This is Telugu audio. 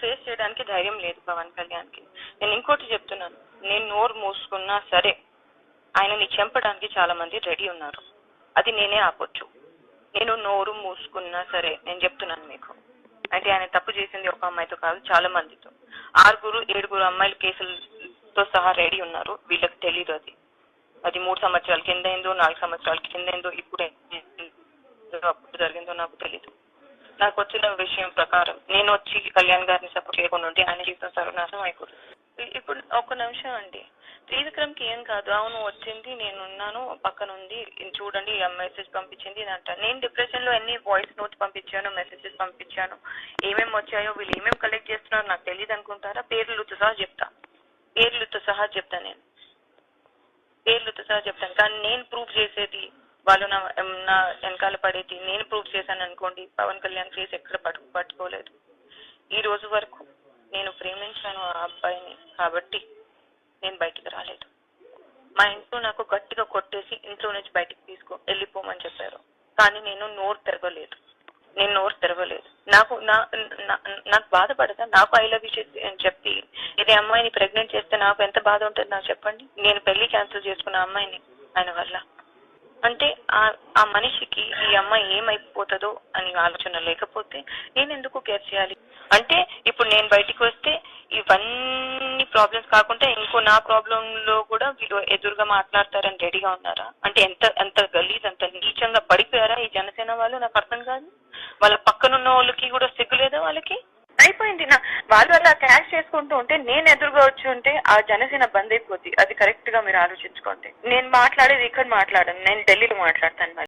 ఫేస్ చేయడానికి ధైర్యం లేదు పవన్ కళ్యాణ్కి. నేను ఇంకోటి చెప్తున్నాను. నేను నోరు మూసుకున్నా సరే ఆయనని చంపడానికి చాలా మంది రెడీ ఉన్నారు. అది నేనే ఆపొచ్చు. నేను నోరు మూసుకున్నా సరే నేను చెప్తున్నాను మీకు. అంటే ఆయన తప్పు చేసింది ఒక అమ్మాయితో కాదు చాలా మందితో. ఆరుగురు ఏడుగురు అమ్మాయిల కేసులతో సహా రెడీ ఉన్నారు. వీళ్ళకి తెలియదు అది. అది మూడు సంవత్సరాల కింద అయిందో నాలుగు సంవత్సరాల కింద అయిందో ఇప్పుడు అప్పుడు జరిగిందో నాకు తెలియదు నాకు వచ్చిన విషయం ప్రకారం నేను వచ్చి కళ్యాణ్ గారిని సపోర్ట్ చేయకుండా ఉంటే ఆయన జీవితం సర్వనాశనం అయిపోతుంది. ఇప్పుడు ఒక నిమిషం అండి. త్రివిక్రమ్కి ఏం కాదు. అవును వచ్చింది నేను ఉన్నాను పక్కన ఉంది చూడండి మెసేజ్ పంపించింది అంట నేను డిప్రెషన్లో ఎన్ని వాయిస్ నోట్స్ పంపించాను మెసేజెస్ పంపించాను ఏమేమి వచ్చాయో వీళ్ళు ఏమేమి కలెక్ట్ చేస్తున్నారో నాకు తెలియదు అనుకుంటారా? పేర్లతో సహా చెప్తా. పేర్లతో సహా చెప్తా నేను. పేర్లతో సహా చెప్తాను. కానీ నేను ప్రూవ్ చేసేది వాళ్ళు నా నా వెనకాల పడేది. నేను ప్రూవ్ చేశాను అనుకోండి పవన్ కళ్యాణ్ ఫేస్ ఎక్కడ పట్టు పట్టుకోలేదు. ఈ రోజు వరకు నేను ప్రేమించాను ఆ అబ్బాయిని కాబట్టి నేను బయటికి రాలేదు. మా ఇంట్లో నాకు గట్టిగా కొట్టేసి ఇంట్లో నుంచి బయటికి తీసుకో వెళ్ళిపోమని చెప్పారు. కానీ నేను నోరు తిరగలేదు నేను నోరు తిరగలేదు నాకు నా నాకు బాధపడదా? నాకు ఐ లవ్ యూ చెప్పి ఇది అమ్మాయిని ప్రెగ్నెంట్ చేస్తే నాకు ఎంత బాధ ఉంటుంది నాకు చెప్పండి. నేను పెళ్ళి క్యాన్సిల్ చేసుకున్న అమ్మాయిని ఆయన వల్ల. అంటే ఆ ఆ మనిషికి ఈ అమ్మాయి ఏమైపోతుందో అని ఆలోచన లేకపోతే నేను ఎందుకు కేర్ చేయాలి? అంటే ఇప్పుడు నేను బయటికి వస్తే ఇవన్నీ ప్రాబ్లమ్స్ కాకుండా ఇంకో నా ప్రాబ్లం లో కూడా వీళ్ళు ఎదురుగా మాట్లాడతారని రెడీగా ఉన్నారా? అంటే ఎంత ఎంత గలీజ్ అంత నీచంగా పడిపోయారా ఈ జనసేన వాళ్ళు? నాకు అర్థం కాదు. వాళ్ళ పక్కనున్న వాళ్ళకి కూడా సిగ్గు లేదా వాళ్ళకి? అయిపోయింది నా. వాళ్ళు అలా క్యాష్ చేసుకుంటూ ఉంటే నేను ఎదురుగా వచ్చి ఉంటే ఆ జనసేన బంద్ అయిపోద్ది. అది కరెక్ట్గా మీరు ఆలోచించుకోండి. నేను మాట్లాడేది ఇక్కడ మాట్లాడను. నేను ఢిల్లీలో మాట్లాడతాను